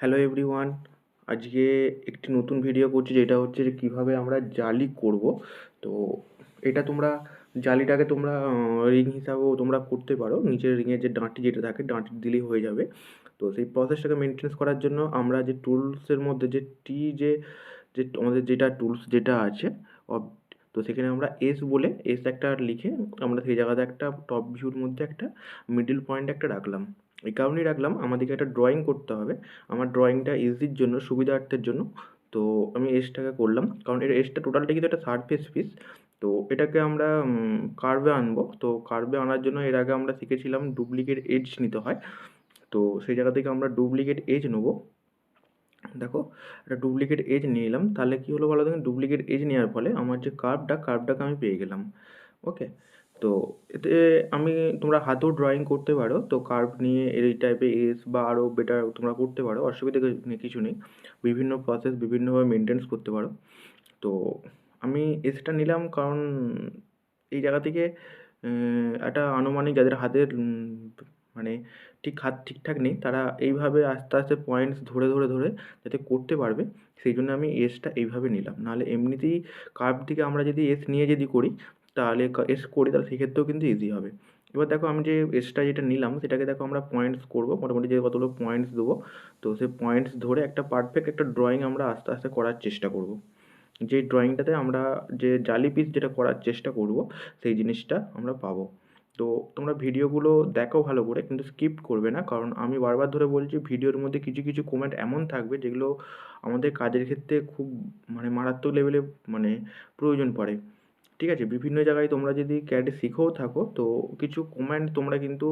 Hello everyone আজকে একটি নতুন ভিডিও করছি, যেটা হচ্ছে যে কীভাবে আমরা জালি করব। তো এটা তোমরা, জালিটাকে তোমরা রিং হিসাবেও তোমরা করতে পারো। নিচের রিংয়ের যে ডাঁটি যেটা থাকে, ডাঁটি দিলেই হয়ে যাবে। তো সেই প্রসেসটাকে মেনটেন্স করার জন্য আমরা যে টুলসের মধ্যে যে টি যে যে আমাদের যেটা টুলস যেটা আছে তো সেখানে আমরা এস বলে এস একটা লিখে আমরা সেই জায়গাতে একটা টপ ভিউর মধ্যে একটা মিডল পয়েন্ট একটা রাখলাম। এই কারণেই রাখলাম, আমাদেরকে একটা ড্রয়িং করতে হবে। আমার ড্রয়িংটা ইজির জন্য, সুবিধার্থের জন্য। তো আমি এসটাকে করলাম, কারণ এর এসটা টোটালটা কিন্তু একটা সারফেস পিস তো এটাকে আমরা কার্ভে আনব। তো কার্ভে আনার জন্য এর আগে আমরা শিখেছিলাম ডুপ্লিকেট এজ নিতে হয়। তো সেই জায়গা থেকে আমরা ডুপ্লিকেট এজ নেব। দেখো, একটা ডুপ্লিকেট এজ নিয়ে নিলাম। তাহলে কী হলো বলো দেখুন ডুপ্লিকেট এজ নেওয়ার ফলে আমার যে কার্ভটা কার্ভটাকে আমি পেয়ে গেলাম। ওকে তো এতে আমি, তোমরা হাতেও ড্রয়িং করতে পারো, তো কার্ভ নিয়ে এই টাইপের এস বা আরও বেটার তোমরা করতে পারো, অসুবিধা কিছু নেই। বিভিন্ন প্রসেস বিভিন্নভাবে মেনটেন্স করতে পারো। তো আমি এসটা নিলাম কারণ এই জায়গা থেকে একটা আনুমানিক যাদের হাতের মানে ঠিক হাত ঠিকঠাক নেই, তারা এইভাবে আস্তে আস্তে পয়েন্টস ধরে ধরে ধরে যাতে করতে পারবে, সেই জন্য আমি এসটা এইভাবে নিলাম। নাহলে এমনিতেই কার্ভ থেকে আমরা যদি এস নিয়ে যদি করি তাহলে এস করি তাহলে সেক্ষেত্রেও কিন্তু ইজি হবে। এবার দেখো আমি যে এসটা যেটা নিলাম, সেটাকে দেখো আমরা পয়েন্টস করব। মোটামুটি যে কতগুলো পয়েন্টস দেবো, তো সেই পয়েন্টস ধরে একটা পারফেক্ট একটা ড্রয়িং আমরা আস্তে আস্তে করার চেষ্টা করব। যে ড্রয়িংটাতে আমরা যে জালি পিস যেটা করার চেষ্টা করব, সেই জিনিসটা আমরা পাবো। তো তোমরা ভিডিওগুলো দেখো ভালো করে, কিন্তু স্কিপ করবে না। কারণ আমি বারবার ধরে বলছি, ভিডিওর মধ্যে কিছু কিছু কমেন্ট এমন থাকবে যেগুলো আমাদের কাজের ক্ষেত্রে খুব মানে মারাত্মক লেভেলে মানে প্রয়োজন পড়ে। ঠিক আছে? বিভিন্ন জায়গায় তোমরা যদি ক্যাড শিখেও থাকো, তো কিছু কমেন্ট তোমরা কিন্তু,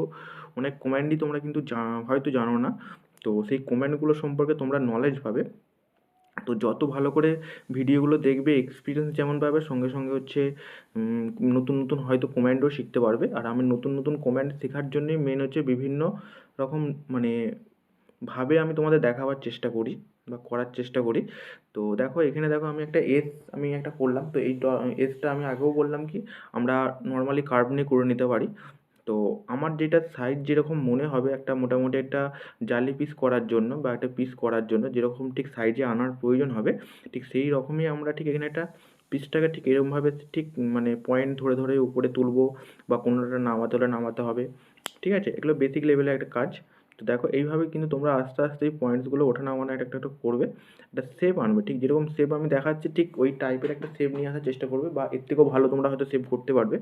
অনেক কমেন্টই তোমরা কিন্তু হয়তো জানো না। তো সেই কমেন্টগুলো সম্পর্কে তোমরা নলেজ পাবে। তো যত ভালো করে ভিডিওগুলো দেখবে এক্সপিরিয়েন্স যেমন পাবে, সঙ্গে সঙ্গে হচ্ছে নতুন নতুন হয়তো কমেন্টও শিখতে পারবে। আর আমি নতুন নতুন কমেন্ট শেখার জন্যই মেন হচ্ছে বিভিন্ন রকম মানে ভাবে আমি তোমাদের দেখাবার চেষ্টা করি। বা করার চেষ্টা করি। তো দেখো, এখানে দেখো আমি একটা এস আমি একটা করলাম। তো এই এসটা আমি আগেও বললাম কি, আমরা নর্মালি কার্ভ নিয়ে করে নিতে পারি। তো আমার যেটা সাইজ যেরকম মনে হবে একটা মোটামুটি একটা জালি পিস করার জন্য বা একটা পিস করার জন্য, যেরকম ঠিক সাইজে আনার প্রয়োজন হবে, ঠিক সেই রকমই আমরা ঠিক এখানে একটা পিসটাকে ঠিক এরকমভাবে ঠিক মানে পয়েন্ট ধরে ধরে উপরে তুলবো বা কোনোটা নামাতে হলে নামাতে হবে। ঠিক আছে? এগুলো বেসিক লেভেলের একটা কাজ। তো দেখো এইভাবে কিন্তু তোমরা আস্তে আস্তে এই পয়েন্টসগুলো ওঠা নামানো একটা একটা করবে। একটা শেপ আনবে, ঠিক যেরকম শেপ আমি দেখাচ্ছি, ঠিক ওই টাইপের একটা শেপ নিয়ে আসার চেষ্টা করবে বা এর থেকেও ভালো তোমরা হয়তো শেপ করতে পারবে।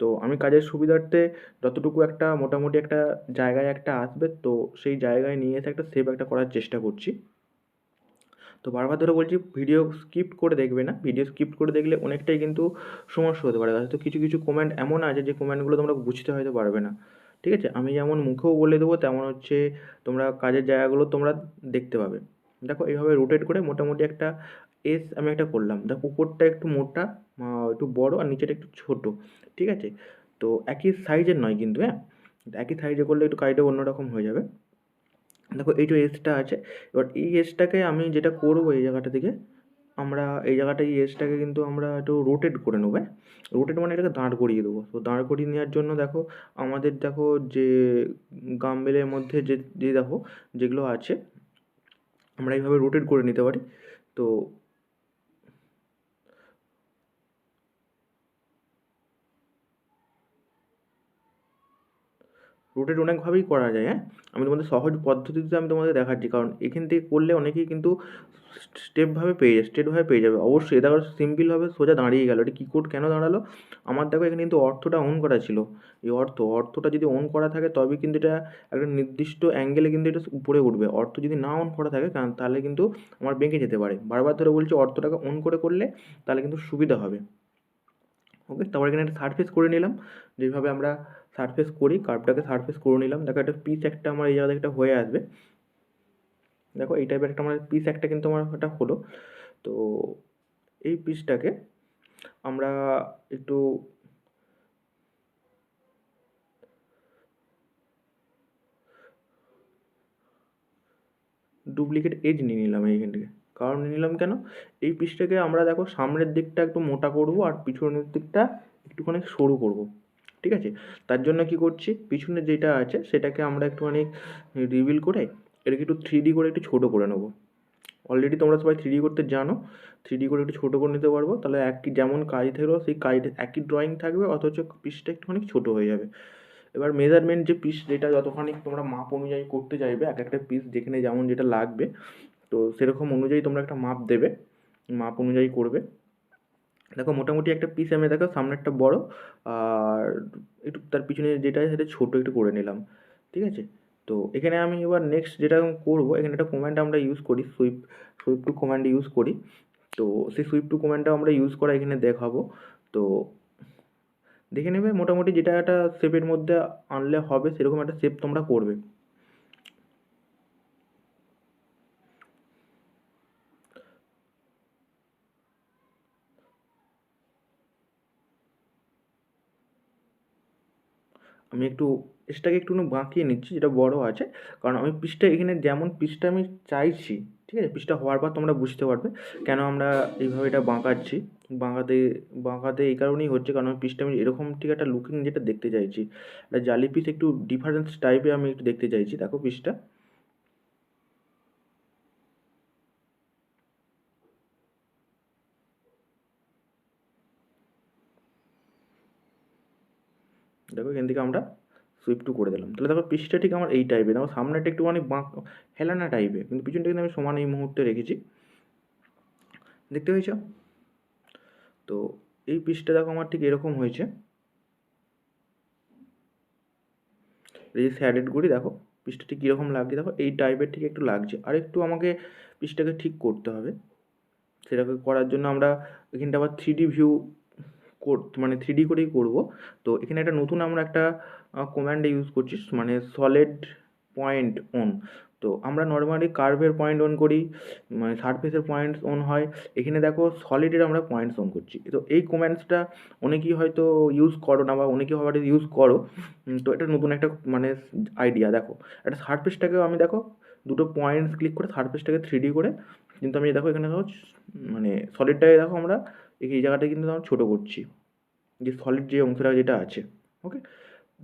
তো আমি কাজের সুবিধার্থে যতটুকু একটা মোটামুটি একটা জায়গায় একটা আসবে, তো সেই জায়গায় নিয়ে এসে একটা শেপ একটা করার চেষ্টা করছি। তো বারবার ধরে বলছি ভিডিও স্কিপ করে দেখবে না। ভিডিও স্কিপ করে দেখলে অনেকটাই কিন্তু সমস্যা হতে পারে। হয়তো কিছু কিছু কমেন্ট এমন আছে যে কমেন্টগুলো তোমরা বুঝতে হয়তো পারবে না। ঠিক আছে? আমি যেমন মুখেও বলে দেবো, তেমন হচ্ছে তোমরা কাজের জায়গাগুলো তোমরা দেখতে পাবে। দেখো এইভাবে রোটেট করে মোটামুটি একটা এস আমি একটা করলাম। দেখো উপরটা একটু মোটা একটু বড় আর নিচেটা একটু ছোট, ঠিক আছে? তো একই সাইজের নয় কিন্তু হ্যাঁ? একই সাইজে করলে একটু কাজটা অন্যরকম হয়ে যাবে। দেখো এই যে এসটা আছে, এবার এই এসটাকে আমি যেটা করব এই জায়গাটা থেকে আমরা এই জায়গাটা এই এসটাকে কিন্তু আমরা একটু রোটেট করে নেব রোটেট মানে এটাকে দাঁড় করিয়ে দেবো। তো দাঁড় করিয়ে নেওয়ার জন্য দেখো আমাদের দেখো যে গাম্বেলের মধ্যে যে যে দেখো যেগুলো আছে, আমরা এইভাবে রোটেট করে নিতে পারি। তো রোটেট অনেকভাবেই করা যায় হ্যাঁ? আমি তোমাদের সহজ পদ্ধতিতে আমি তোমাদের দেখাচ্ছি, কারণ এখান থেকে করলে অনেকেই কিন্তু স্টেপভাবে পেয়ে যাবে স্ট্রেটভাবে পেয়ে যাবে। অবশ্যই, দেখো সিম্পলভাবে সোজা দাঁড়িয়ে গেল। এটা কী কোড কেন দাঁড়াল? আমার দেখো, এখানে কিন্তু অর্থটা অন করা ছিল। এই অর্থ, অর্থটা যদি অন করা থাকে, তবে কিন্তু এটা একটা নির্দিষ্ট অ্যাঙ্গেলে কিন্তু এটা উপরে উঠবে। অর্থ যদি না অন করা থাকে তাহলে কিন্তু আমার বেঁকে যেতে পারে। বারবার ধরে বলছি, অর্থটাকে অন করে করলে তাহলে কিন্তু সুবিধা হবে। ওকে তারপর এখানে একটা সারফেস করে নিলাম। যেভাবে আমরা সারফেস করি কার্ভটাকে সারফেস করে নিলাম। দেখো, একটা পিস একটা আমার এই জায়গাতে একটা হয়ে আসবে। দেখো এই টাইপের একটা আমার পিস একটা কিন্তু আমার একটা হলো। তো এই পিসটাকে আমরা একটু ডুপ্লিকেট এজ নিয়ে নিলাম এইখান থেকে। কারণ নিয়ে নিলাম কেন? এই পিসটাকে আমরা দেখো সামনের দিকটা একটু মোটা করব আর পিছনের দিকটা একটুখানি সরু করব, ঠিক আছে? তার জন্য কি করছি? পিছনে যেটা আছে সেটাকে আমরা একটুখানি রিভিল করে এটাকে একটু থ্রি ডি করে একটু ছোটো করে নেব। অলরেডি তোমরা সবাই থ্রি ডি করতে জানো থ্রি ডি করে একটু ছোটো করে নিতে পারব। তাহলে একই যেমন কাজ থাকল সেই কাজ একই ড্রয়িং থাকবে, অথচ পিসটা একটুখানি ছোটো হয়ে যাবে। এবার মেজারমেন্ট যে পিস যেটা যতখানি তোমরা মাপ অনুযায়ী করতে চাইবে, এক একটা পিস যেখানে যেমন যেটা লাগবে, তো সেরকম অনুযায়ী তোমরা একটা মাপ দেবে, মাপ অনুযায়ী করবে। দেখো মোটামুটি একটা পিস আমি দেখো সামনেরটা বড়, আর একটু তার পিছনে যেটা সেটা ছোটো একটু করে নিলাম, ঠিক আছে? তো এখানে আমি এবার নেক্সট যেটা করব, এখানে একটা কমান্ড আমরা ইউজ করি sweep sweep two command use করি। তো সেই সুইপ টু কমান্ডটা আমরা ইউজ করা এখানে দেখাবো। তো দেখে নেবে, মোটামুটি যেটা একটা শেপের মধ্যে আনলে হবে, সেরকম একটা শেপ তোমরা করবে। আমি একটু এসটাকে একটু বাঁকিয়ে নিচ্ছি, যেটা বড় আছে। কারণ আমি পিসটা এখানে যেমন পিসটা আমি চাইছি, ঠিক আছে? পিসটা হওয়ার পর তোমরা বুঝতে পারবে কেন আমরা এইভাবে এটা বাঁকাচ্ছি। বাঁকাতে বাঁকাতে এই কারণেই হচ্ছে কারণ আমি পিসটা আমি এরকম ঠিক একটা লুকিং যেটা দেখতে চাইছি। একটা জালি পিস একটু ডিফারেন্স টাইপে আমি একটু দেখতে চাইছি। দেখো পিসটা দেখো এখান থেকে আমরা সুইপ টু করে দিলাম। তাহলে দেখো পিসটা ঠিক আমার এই টাইপের দেখো সামনেটা একটুখানি বাঁক হেলানা টাইপের কিন্তু পিছনটা কিন্তু আমি সমান এই মুহূর্তে রেখেছি। দেখতে পেয়েছ? তো এই পিসটা দেখো আমার ঠিক এরকম হয়েছে। এই যে স্যাডেডগুলি দেখো পিসটা ঠিক কীরকম লাগছে। দেখো এই টাইপের ঠিক একটু লাগছে। আর একটু আমাকে পিসটাকে ঠিক করতে হবে। সেটাকে করার জন্য আমরা এখানটা আবার থ্রি ভিউ মানে থ্রি ডি করেই করব। তো এখানে একটা নতুন আমরা একটা কম্যান্ড ইউজ করছি মানে সলিড পয়েন্ট অন তো আমরা নর্মালি কার্ভের পয়েন্ট অন করি মানে সারফেসের পয়েন্ট অন হয়। এখানে দেখো সলিডের আমরা পয়েন্টস অন করছি। তো এই কমেন্টসটা অনেকেই হয়তো ইউজ করো না বা অনেকেই হয়তো ইউজ করো। তো এটা নতুন একটা মানে আইডিয়া দেখো। একটা সারফেসটাকেও আমি দেখো, দুটো পয়েন্টস ক্লিক করে সারফেসটাকে থ্রি ডি করে, কিন্তু আমি দেখো এখানে দেখো মানে সলিডটাকে দেখো আমরা এই জায়গাটা কিন্তু আমরা ছোটো করছি। যে সলিড যে অংশটা যেটা আছে ওকে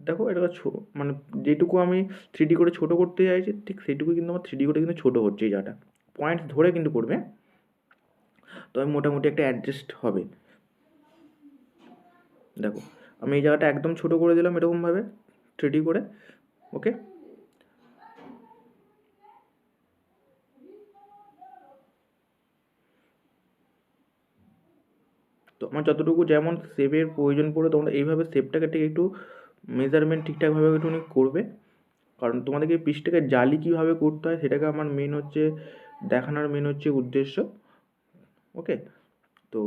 দেখো এটা মানে যেটুকু আমি থ্রি ডি করে ছোটো করতে চাইছি, ঠিক সেইটুকু কিন্তু আমার থ্রি ডি করে কিন্তু ছোটো হচ্ছে এই জায়গাটা। পয়েন্টস ধরে কিন্তু করবে, তবে মোটামুটি একটা অ্যাডজাস্ট হবে। দেখো, আমি এই জায়গাটা একদম ছোটো করে দিলাম এরকমভাবে থ্রি ডি করে ওকে তো আমার যতটুকু যেমন শেপের প্রয়োজন পড়ে তোমরা এইভাবে শেপটাকে ঠিক একটু মেজারমেন্ট ঠিকঠাকভাবে একটুখানি করবে। কারণ তোমাদেরকে পিসটাকে জালি কীভাবে করতে হয়, সেটাকে আমার মেন হচ্ছে দেখানোর মেন হচ্ছে উদ্দেশ্য। ওকে তো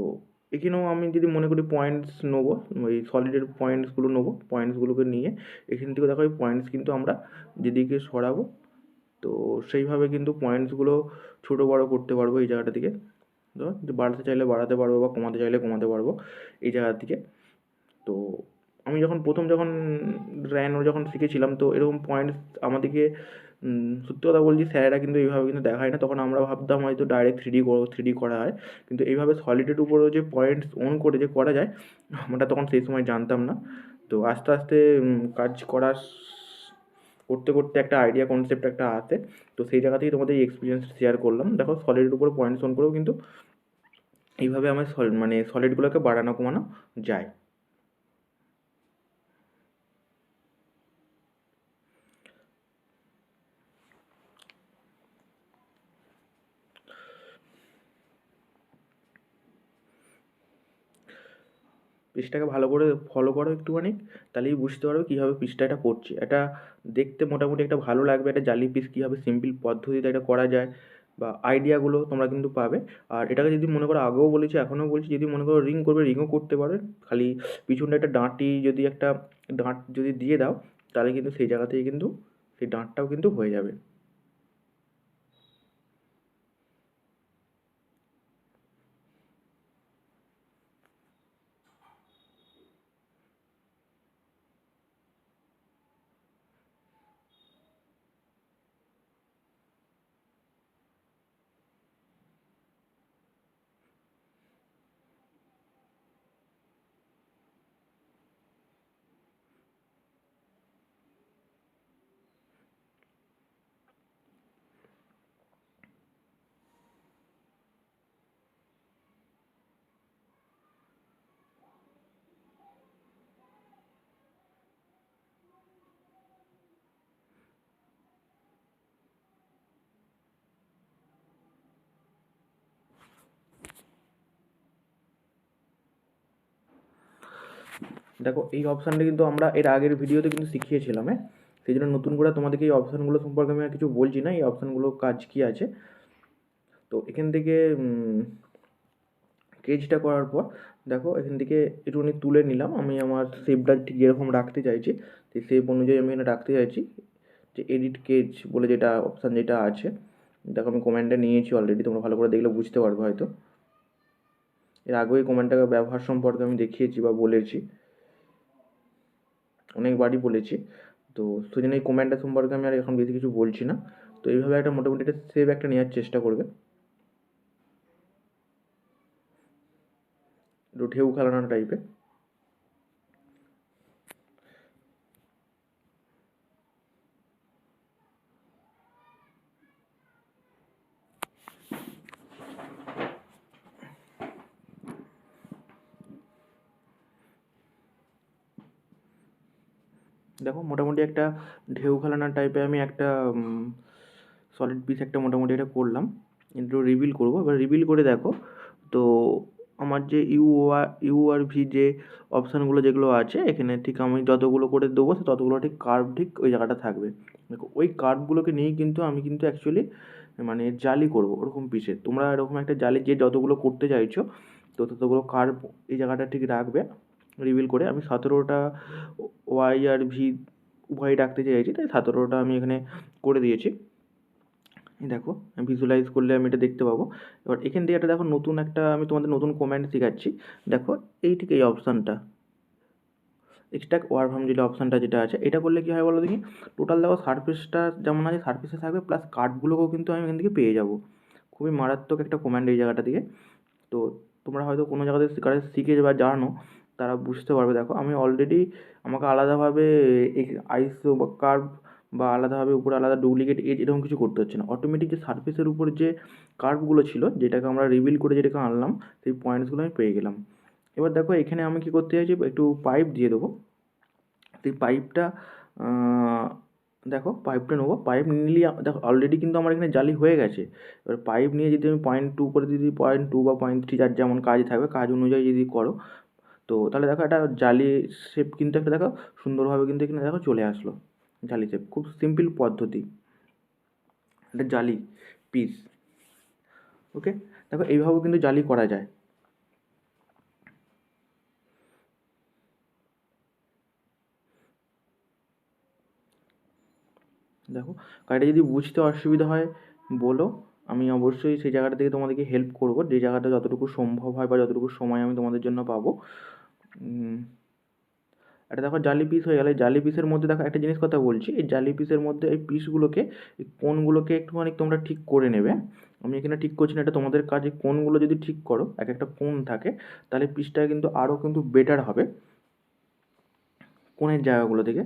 এখানেও আমি যদি মনে করি পয়েন্টস নেব, ওই সলিডের পয়েন্টসগুলো নেব পয়েন্টসগুলোকে নিয়ে এখান থেকে দেখো এই পয়েন্টস কিন্তু আমরা যেদিকে সরাবো, তো সেইভাবে কিন্তু পয়েন্টসগুলো ছোটো বড়ো করতে পারব এই জায়গাটা থেকে। বাড়াতে চাইলে বাড়াতে পারব বা কমাতে চাইলে কমাতে পারব এই জায়গা থেকে তো আমি যখন প্রথম যখন র্যানো যখন শিখেছিলাম, তো এরকম পয়েন্টস আমাদেরকে সত্যি কথা বলছি, স্যারেরা কিন্তু এইভাবে কিন্তু দেখায় না। তখন আমরা ভাবতাম হয়তো direct three D three D করা হয়। কিন্তু এইভাবে সলিডের উপরেও যে পয়েন্টস অন করে যে করা যায়, আমরা তখন সেই সময় জানতাম না। তো আস্তে আস্তে কাজ করার করতে করতে একটা আইডিয়া কনসেপ্ট একটা আসে। তো সেই জায়গা থেকে তোমাদের এই এক্সপিরিয়েন্স শেয়ার করলাম। দেখো সলিডের উপরে পয়েন্টস অন করেও কিন্তু এইভাবে আমার সল মানে সলিডগুলোকে বাড়ানো কমানো যায়। পিসটাকে ভালো করে ফলো করো একটুখানি, তাহলেই বুঝতে পারবে কীভাবে পিসটা এটা করছে। এটা দেখতে মোটামুটি একটা ভালো লাগবে, একটা জালি পিস কীভাবে সিম্পল পদ্ধতিতে এটা করা যায়। বা আইডিয়াগুলো তোমরা কিন্তু পাবে। আর এটাকে যদি মনে করো আগেও বলেছি, এখনও বলছি, যদি মনে করো রিং করবে রিংও করতে পারবে খালি পিছনটা একটা ডাঁটি যদি একটা ডাঁট যদি দিয়ে দাও, তাহলে কিন্তু সেই জায়গা থেকে কিন্তু সেই ডাঁটটাও কিন্তু হয়ে যাবে। দেখো, এই অপশানটা কিন্তু আমরা এর আগের ভিডিওতে কিন্তু শিখিয়েছিলাম হ্যাঁ? সেই জন্য নতুন করে তোমাদেরকে এই অপশানগুলো সম্পর্কে আমি আর কিছু বলছি না, এই অপশানগুলো কাজ কী আছে? তো এখান থেকে কেজটা করার পর, দেখো, এখান থেকে একটুখানি তুলে নিলাম, আমি আমার শেপটা ঠিক যেরকম রাখতে চাইছি, সেই শেপ অনুযায়ী আমি এখানে রাখতে চাইছি, যে এডিট কেজ বলে যেটা অপশান যেটা আছে, দেখো, আমি কমেন্টটা নিয়েছি অলরেডি তোমরা ভালো করে দেখলে বুঝতে পারবে হয়তো। এর আগেও এই কমেন্টটাকে ব্যবহার সম্পর্কে আমি দেখিয়েছি বা বলেছি। অনেকবারই বলেছি। তো সেই জন্য এই কমেন্টটা সম্পর্কে আমি আর এখন বেশি কিছু বলছি না। তো এইভাবে একটা মোটামুটি একটা সেভ একটা নেওয়ার চেষ্টা করবে। একটু ঢেউ খেলানো টাইপের দেখো, মোটামুটি একটা ঢেউ খেলানোর টাইপের আমি একটা সলিড পিস একটা মোটামুটি এটা করলাম। একটু রিভিল করব। এবার রিভিল করে দেখো, তো আমার যে ইউ ইউ আর ভি যে অপশানগুলো যেগুলো আছে, এখানে ঠিক আমি যতগুলো করে দেবো ততগুলো ঠিক কার্ভ ঠিক ওই জায়গাটা থাকবে। দেখো, ওই কার্ভগুলোকে নিয়েই কিন্তু আমি কিন্তু অ্যাকচুয়ালি মানে জালি করব ওরকম পিসে তোমরা এরকম একটা জালি যে যতগুলো করতে চাইছো, তো ততগুলো কার্ভ এই জায়গাটা ঠিক রাখবে। রিভিল করে আমি সতেরোটা ওয়াই আর ভি উভয় রাখতে চাইছি, তাই সতেরোটা আমি এখানে করে দিয়েছি। দেখো ভিজুয়ালাইজ করলে আমি এটা দেখতে পাবো। এবার এখান থেকে একটা দেখো নতুন একটা, আমি তোমাদের নতুন কমেন্ট শেখাচ্ছি। দেখো, এই ঠিক এই অপশানটা এক্সট্রা ওয়ার ফ্রম যেটা অপশানটা যেটা আছে, এটা করলে কী হয় বলো দেখি? টোটাল দেখো সার্ফেসটা যেমন আছে সার্ফেসে থাকবে প্লাস কার্ডগুলোকেও কিন্তু আমি এখান থেকে পেয়ে যাব। খুবই মারাত্মক একটা কমেন্ট এই জায়গাটা থেকে তো তোমরা হয়তো কোনো জায়গাতে কারে শিখে বা জানো তারা বুঝতে পারবে। দেখো, আমি অলরেডি আমাকে আলাদাভাবে আইসো বা কার্ভ বা আলাদাভাবে উপরে আলাদা ডুপ্লিকেট এজ এরকম কিছু করতে হচ্ছে না। অটোমেটিক যে সার্ফেসের উপর যে কার্ভগুলো ছিল, যেটাকে আমরা রিভিল করে যেটাকে আনলাম, সেই পয়েন্টসগুলো আমি পেয়ে গেলাম। এবার দেখো, এখানে আমি কী করতে চাইছি? একটু পাইপ দিয়ে দেবো। সেই পাইপটা দেখো পাইপটা নেব। পাইপ নিলে দেখো অলরেডি কিন্তু আমার এখানে জালি হয়ে গেছে। এবার পাইপ নিয়ে যদি আমি পয়েন্ট টু করে যদি পয়েন্ট টু বা পয়েন্ট থ্রি যার যেমন কাজ থাকবে, কাজ অনুযায়ী যদি করো তো তাহলে দেখো একটা জালি শেপ কিন্তু একটা দেখো সুন্দরভাবে কিন্তু এখানে দেখো চলে আসলো, জালি শেপ খুব সিম্পল পদ্ধতি। একটা জালি পিস ওকে দেখো এইভাবেও কিন্তু জালি করা যায়। দেখো কাজটা যদি বুঝতে অসুবিধা হয়, বলো, আমি অবশ্যই সেই জায়গাটা থেকে তোমাদেরকে হেল্প করব। যে জায়গাটা যতটুকু সম্ভব হয় বা যতটুকু সময় আমি তোমাদের জন্য পাবো। এটা দেখো জালি পিস হয়ে গেলে। জালি পিসের মধ্যে দেখো একটা জিনিস কথা বলছি। এই জালি পিসের মধ্যে এই পিসগুলোকে কোনগুলোকে একটুখানি তোমরা ঠিক করে নেবে। আমি এখানে ঠিক করছি না, এটা তোমাদের কাজে কোনগুলো যদি ঠিক করো, এক একটা কোন থাকে, তাহলে পিসটা কিন্তু আরও কিন্তু বেটার হবে। কোণের জায়গাগুলো থেকে।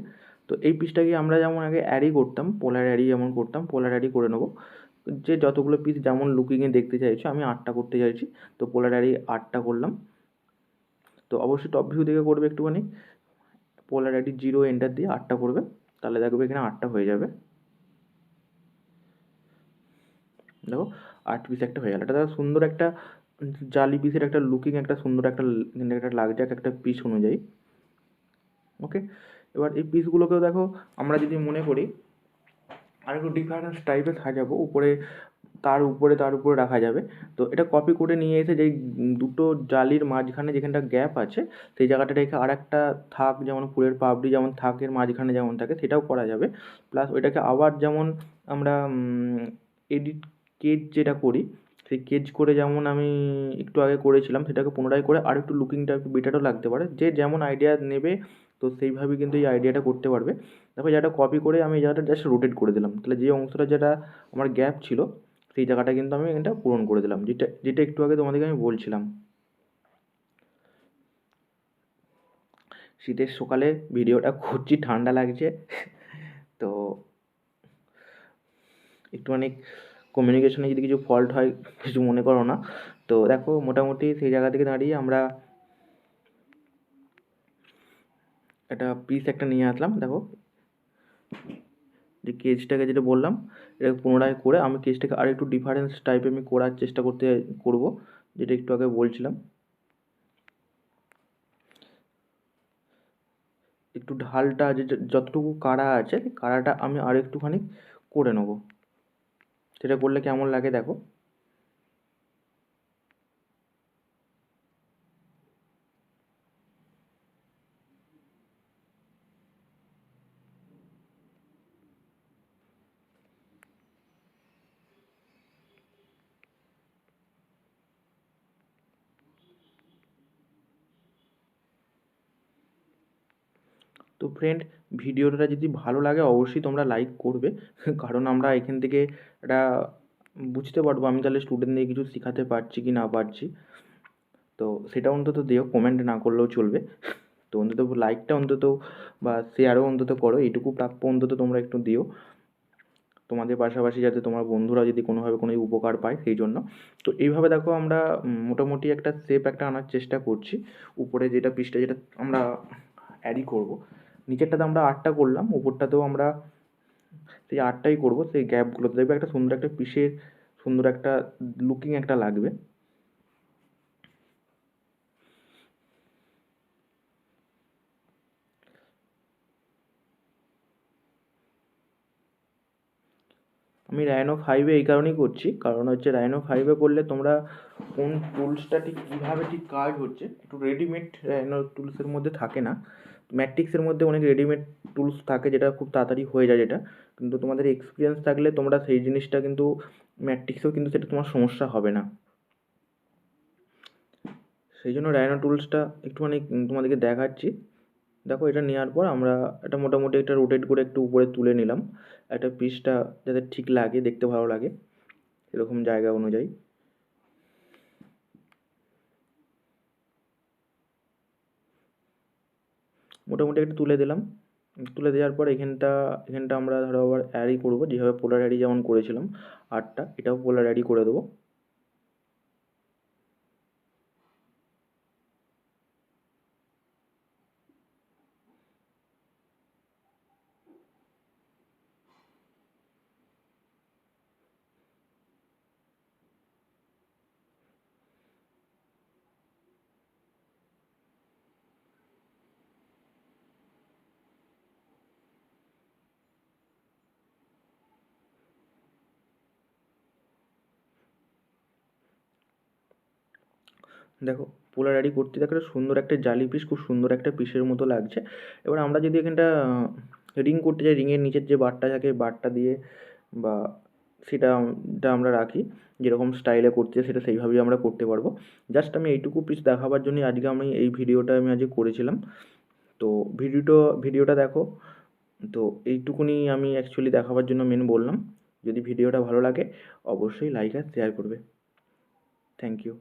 তো এই পিসটাকে আমরা যেমন আগে অ্যারি করতাম পোলার অ্যারি যেমন করতাম পোলার অ্যারি করে নেব। যে যতগুলো পিস যেমন লুকিংয়ে দেখতে চাইছো, আমি আটটা করতে চাইছি। তো পোলার অ্যারি আটটা করলাম। তো অবশ্যই টপ ভিউ দেখে করবে একটুখানি। পোলারিটি জিরো এন্টার দিয়ে আটটা করবে। তাহলে দেখবে এখানে আটটা হয়ে যাবে। দেখো, আট পিস একটা হয়ে গেল। এটা দেখো সুন্দর একটা জালি পিসের একটা লুকিং একটা সুন্দর একটা একটা লাগছে একটা পিস অনুযায়ী। ওকে এবার এই পিসগুলোকেও দেখো, আমরা যদি মনে করি আর একটু ডিফারেন্স টাইপের সাজাবো। উপরে তার উপরে তার উপরে রাখা যাবে। তো এটা কপি করে নিয়ে এসে যেই দুটো জালির মাঝখানে যেখানটা গ্যাপ আছে, সেই জায়গাটা রেখে আর একটা থাক যেমন ফুলের পাপড়ি যেমন থাকের মাঝখানে যেমন থাকে, সেটাও করা যাবে। প্লাস ওইটাকে আবার যেমন আমরা এডিট কেজ যেটা করি, সেই কেজ করে যেমন আমি একটু আগে করেছিলাম, সেটাকে পুনরায় করে আর একটু লুকিংটা একটু বেটারও লাগতে পারে। যে যেমন আইডিয়া নেবে, তো সেইভাবে কিন্তু এই আইডিয়াটা করতে পারবে। দেখো, যেটা কপি করে আমি জায়গাটা জাস্ট রোটেট করে দিলাম। তাহলে যে অংশটা যেটা আমার গ্যাপ ছিল সেই জায়গাটা কিন্তু আমি এটা পূরণ করে দিলাম। যেটা যেটা একটু আগে তোমাদেরকে আমি বলছিলাম। শীতের সকালে ভিডিওটা করছি, ঠান্ডা লাগছে। তো একটুখানি কমিউনিকেশনে যদি কিছু ফল্ট হয়, কিছু মনে করো না। তো দেখো, মোটামুটি সেই জায়গা থেকে দাঁড়িয়ে আমরা একটা পিস একটা নিয়ে আসলাম। দেখো যে কেজটাকে যেটা বললাম, এটাকে পুনরায় করে আমি কেজটাকে আর একটু ডিফারেন্স টাইপে আমি করার চেষ্টা করতে করব, যেটা একটু আগে বলছিলাম। একটু ঢালটা যে যতটুকু কাড়া আছে, কাড়াটা আমি আর একটুখানি করে নেব। সেটা করলে কেমন লাগে দেখো। তো ফ্রেন্ড ভিডিওটা যদি ভালো লাগে অবশ্যই তোমরা লাইক করবে। কারণ আমরা এখান থেকে একটা বুঝতে পারব আমি তাহলে স্টুডেন্টদের কিছু শেখাতে পারছি কি না পারছি। তো সেটা অন্তত দিও কমেন্ট না করলেও চলবে। তো অন্তত লাইকটা অন্তত বা শেয়ারও অন্তত করো, এইটুকু প্রাপ্য অন্তত তোমরা একটু দিও। তোমাদের পাশাপাশি যাতে তোমার বন্ধুরা যদি কোনোভাবে কোনো উপকার পায় সেই জন্য। তো এইভাবে দেখো আমরা মোটামুটি একটা শেপ একটা আনার চেষ্টা করছি। উপরে যেটা পিসটা যেটা আমরা অ্যাডই করব। নিচেরটাতে আমরা আটটা করলাম, উপরটাতেও আমরা সেই আটটাই করব, সেই গ্যাপগুলোতে দেখবে একটা সুন্দর একটা পিসের, সুন্দর একটা লুকিং একটা লাগবে। আমি রাইনো ফাইভে এই কারণেই করছি। কারণ হচ্ছে রাইনো ফাইভে করলে তোমরা কোন টুলসটা ঠিক কীভাবে ঠিক কাজ হচ্ছে, একটু রেডিমেড রাইনো টুলসের মধ্যে থাকে না। ম্যাট্রিক্সের মধ্যে অনেক রেডিমেড টুলস থাকে যেটা খুব তাড়াতাড়ি হয়ে যায় যেটা। কিন্তু তোমাদের এক্সপিরিয়েন্স থাকলে তোমরা সেই জিনিসটা কিন্তু ম্যাট্রিক্সেও কিন্তু সেটা তোমার সমস্যা হবে না। সেই জন্য রাইনো টুলসটা একটুখানি তোমাদেরকে দেখাচ্ছি। দেখো এটা নেওয়ার পর আমরা এটা মোটামুটি একটা রোটেট করে একটু উপরে তুলে নিলাম। একটা পিসটা যাতে ঠিক লাগে, দেখতে ভালো লাগে, এরকম জায়গা অনুযায়ী। মোটামুটি একটু তুলে দিলাম। তুলে দেওয়ার পর এখানটা এখানটা আমরা ধরো আবার অ্যাডই করব। যেভাবে পোলার অ্যাডি যেমন করেছিলাম, আটটা, এটাও পোলার অ্যাডই করে দেবো। দেখো, পোলার অ্যাডি করতে দেখো একটা সুন্দর একটা জালি পিস খুব সুন্দর একটা পিসের মতো লাগছে। এবার আমরা যদি এখানটা রিং করতে চাই রিংয়ের নিচের যে বারটা থাকে, বারটা দিয়ে বা সেটা আমরা রাখি, যেরকম স্টাইলে করতে চাই সেটা সেইভাবেই আমরা করতে পারব। জাস্ট আমি এইটুকু পিস দেখাবার জন্যই আজকে আমি এই ভিডিওটা আমি আজকে করেছিলাম। তো ভিডিওটা ভিডিওটা দেখো, তো এইটুকুনি আমি অ্যাকচুয়ালি দেখাবার জন্য মেন বললাম। যদি ভিডিওটা ভালো লাগে, অবশ্যই লাইক আর শেয়ার করবে। Thank you